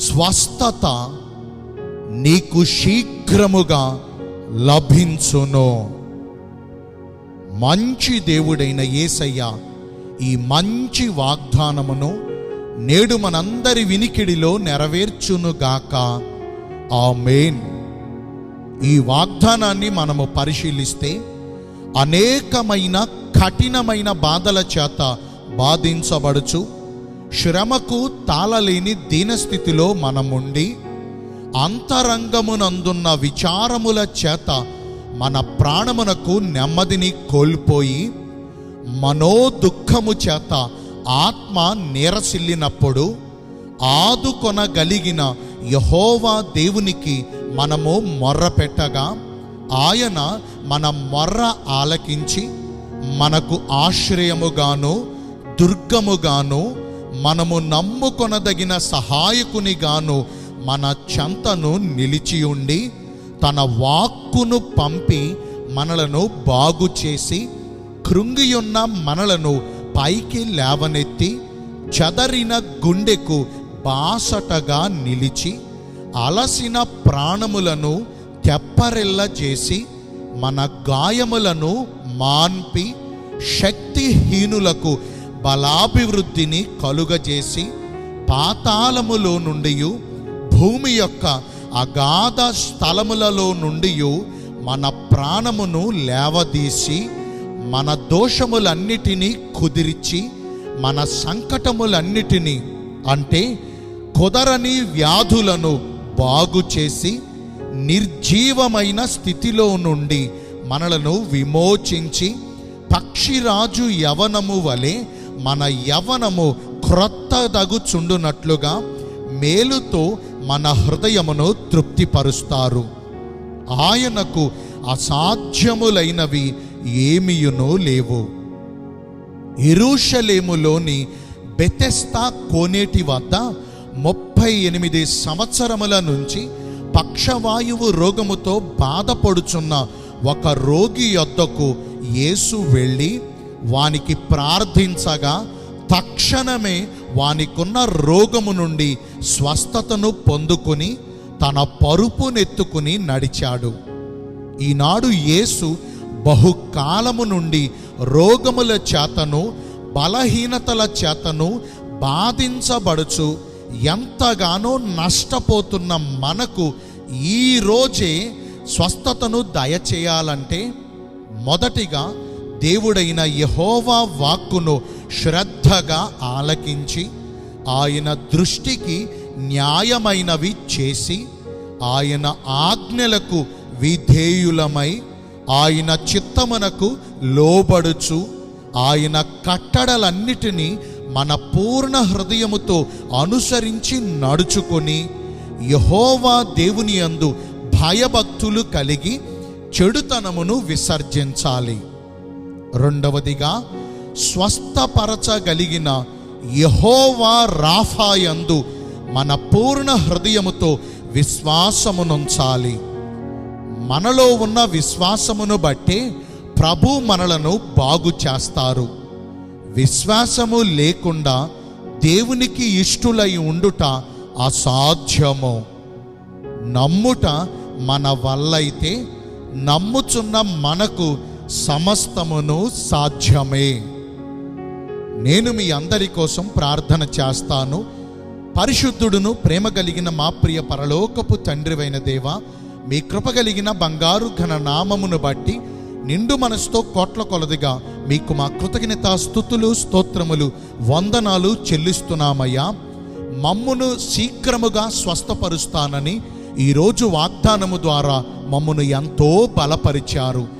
స్వస్థత నీకు శీఘ్రముగా లభించును. మంచి దేవుడైన యేసయ్య ఈ మంచి వాగ్దానమును నేడు మనందరి వినికిడిలో నెరవేర్చునుగాక మెయిన్ ఈ వాగ్దానాన్ని మనము పరిశీలిస్తే అనేకమైన కఠినమైన బాధల చేత బాధించబడుచు శ్రమకు తాళలేని దీనస్థితిలో మనముండి అంతరంగమునందున్న విచారముల చేత మన ప్రాణమునకు నెమ్మదిని కోల్పోయి మనోదుఖము చేత ఆత్మ నీరసిల్లినప్పుడు ఆదుకొనగలిగిన యహోవా దేవునికి మనము మొర్రపెట్టగా ఆయన మన మొర్ర ఆలకించి మనకు ఆశ్రయముగాను దుర్గముగాను మనము నమ్ముకొనదగిన సహాయకునిగాను మన చెంతను నిలిచి ఉండి తన వాక్కును పంపి మనలను బాగు చేసి కృంగియున్న మనలను పైకి లేవనెత్తి చదరిన గుండెకు బాసటగా నిలిచి అలసిన ప్రాణములను తెప్పరెల్ల చేసి మన గాయములను మాన్పి శక్తిహీనులకు బలాభివృద్ధిని కలుగజేసి పాతాళములో నుండి భూమి యొక్క అగాధ స్థలములలో నుండి మన ప్రాణమును లేవదీసి మన దోషములన్నిటినీ కుదిరిచి మన సంకటములన్నిటినీ అంటే కుదరని వ్యాధులను బాగు చేసి నిర్జీవమైన స్థితిలో నుండి మనలను విమోచించి పక్షిరాజు యవనము వలె మన యవనము క్రొత్తదగుచుండునట్లుగా మేలుతో మన హృదయమును తృప్తిపరుస్తారు. ఆయనకు అసాధ్యములైనవి ఏమియునో లేవు. ఎరూషలేములోని బెతెస్తా కోనేటి వద్ద ముప్పై ఎనిమిది సంవత్సరముల నుంచి పక్షవాయువు రోగముతో బాధపడుచున్న ఒక రోగి యొద్దకు యేసు వెళ్ళి వానికి ప్రార్థించగా తక్షణమే వానికున్న రోగము నుండి స్వస్థతను పొందుకుని తన పరుపునెత్తుకుని నడిచాడు. ఈనాడు యేసు బహుకాలము నుండి రోగముల చేతను బలహీనతల చేతను బాధించబడుచు ఎంతగానో నష్టపోతున్న మనకు ఈ రోజే స్వస్థతను దయచేయాలంటే మొదటిగా దేవుడైన యహోవా వాక్కును శ్రద్ధగా ఆలకించి ఆయన దృష్టికి న్యాయమైనవి చేసి ఆయన ఆజ్ఞలకు విధేయులమై ఆయన చిత్తమునకు లోబడుచు ఆయన కట్టడలన్నిటినీ మన పూర్ణ హృదయముతో అనుసరించి నడుచుకొని యహోవా దేవుని యందు భయభక్తులు కలిగి చెడుతనమును విసర్జించాలి. రెండవదిగా స్వస్థపరచగలిగిన యహోవా రాఫాయందు మన పూర్ణ హృదయముతో విశ్వాసమునుంచాలి. మనలో ఉన్న విశ్వాసమును బట్టి ప్రభు మనలను బాగు చేస్తారు. విశ్వాసము లేకుండా దేవునికి ఇష్టులై ఉండుట అసాధ్యము. నమ్ముట మన వల్లైతే నమ్ముచున్న మనకు సమస్తమును సాధ్యమే. నేను మీ అందరి కోసం ప్రార్థన చేస్తాను. పరిశుద్ధుడును ప్రేమ కలిగిన మా ప్రియ పరలోకపు తండ్రివైన దేవ మీ కృప కలిగిన బంగారు ఘన నామమును బట్టి నిండు మనసుతో కోట్ల కొలదిగా మీకు మా కృతజ్ఞత స్థుతులు స్తోత్రములు వందనాలు చెల్లిస్తున్నామయ్యా. మమ్మును శీఘ్రముగా స్వస్థపరుస్తానని ఈరోజు వాగ్దానము ద్వారా మమ్మను ఎంతో బలపరిచారు.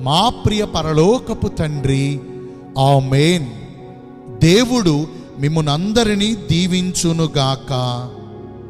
మా ప్రియ పరలోకపు తండ్రి. ఆమేన్. దేవుడు మిమ్మునందరినీ దీవించునుగాక.